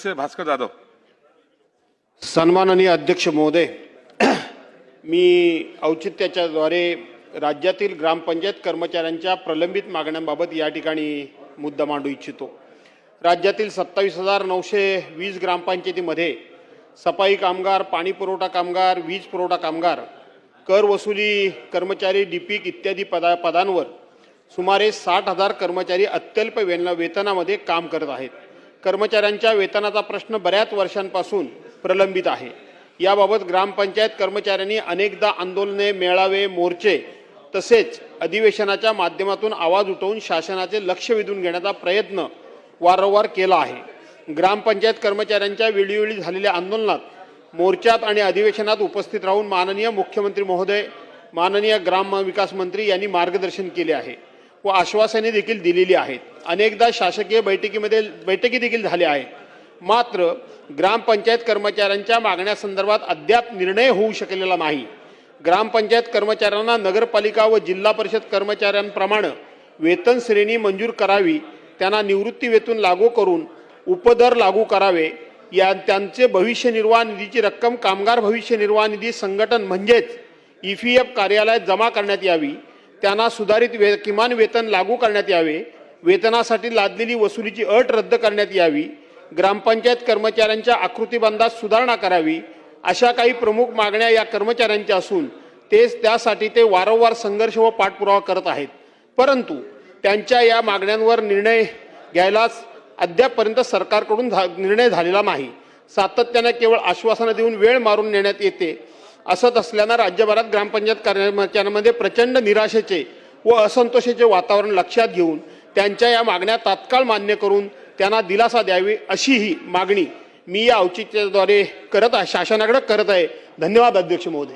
सदस्य भास्कर जाधव. सन्माननीय अध्यक्ष महोदय मी औचित्याच्याद्वारे राज्यातील ग्रामपंचायत कर्मचाऱ्यांच्या प्रलंबित मागण्यांबाबत या ठिकाणी मुद्दा मांडू इच्छितो. राज्यातील सत्तावीस हजार नऊशे वीस ग्रामपंचायतीमध्ये सफाई कामगार पाणी पुरवठा कामगार वीज पुरवठा कामगार कर वसुली कर्मचारी डीपीक इत्यादी पदा पदांवर सुमारे साठ हजार कर्मचारी अत्यल्प वेतनामध्ये काम करत आहेत. कर्मचाऱ्यांच्या वेतनाचा प्रश्न बऱ्याच वर्षांपासून प्रलंबित आहे. याबाबत ग्रामपंचायत कर्मचाऱ्यांनी अनेकदा आंदोलने मेळावे मोर्चे तसेच अधिवेशनाच्या माध्यमातून आवाज उठवून शासनाचे लक्ष वेधून घेण्याचा प्रयत्न वारंवार केला आहे. ग्रामपंचायत कर्मचाऱ्यांच्या वेळोवेळी झालेल्या आंदोलनात मोर्चात आणि अधिवेशनात उपस्थित राहून माननीय मुख्यमंत्री महोदय माननीय ग्रामविकास मंत्री यांनी मार्गदर्शन केले आहे. व आश्वासने देखील दिलेली आहेत. अनेकदा शासकीय बैठकीमध्ये बैठकी देखील झाल्या आहेत. मात्र ग्रामपंचायत कर्मचाऱ्यांच्या मागण्यासंदर्भात अद्याप निर्णय होऊ शकलेला नाही. ग्रामपंचायत कर्मचाऱ्यांना नगरपालिका व जिल्हा परिषद कर्मचाऱ्यांप्रमाणे वेतन श्रेणी मंजूर करावी त्यांना निवृत्ती वेतन लागू करून उपदर लागू करावे या त्यांचे भविष्य निर्वाह निधीची रक्कम कामगार भविष्य निर्वाह निधी संघटन म्हणजेच ई पी एफ कार्यालयात जमा करण्यात यावी त्यांना सुधारित वे किमान वेतन लागू करण्यात यावे. वेतनासाठी लादलेली वसुलीची अट रद्द करण्यात यावी. ग्रामपंचायत कर्मचाऱ्यांच्या आकृतीबंधात सुधारणा करावी. अशा काही प्रमुख मागण्या या कर्मचाऱ्यांच्या असून तेच त्यासाठी ते वारंवार संघर्ष व पाठपुरावा करत आहेत. परंतु त्यांच्या या मागण्यांवर निर्णय घ्यायलाच अद्यापपर्यंत सरकारकडून झा निर्णय झालेला नाही. सातत्याने केवळ आश्वासनं देऊन वेळ मारून नेण्यात येते. असत असल्यानं राज्यभरात ग्रामपंचायत कर्मचाऱ्यांमध्ये प्रचंड निराशेचे व असंतोषाचे वातावरण लक्षात घेऊन त्यांच्या या मागण्या तात्काळ मान्य करून त्यांना दिलासा द्यावी अशी ही मागणी मी या औचित्याद्वारे करत आहे शासनाकडे करत आहे. धन्यवाद अध्यक्ष महोदय.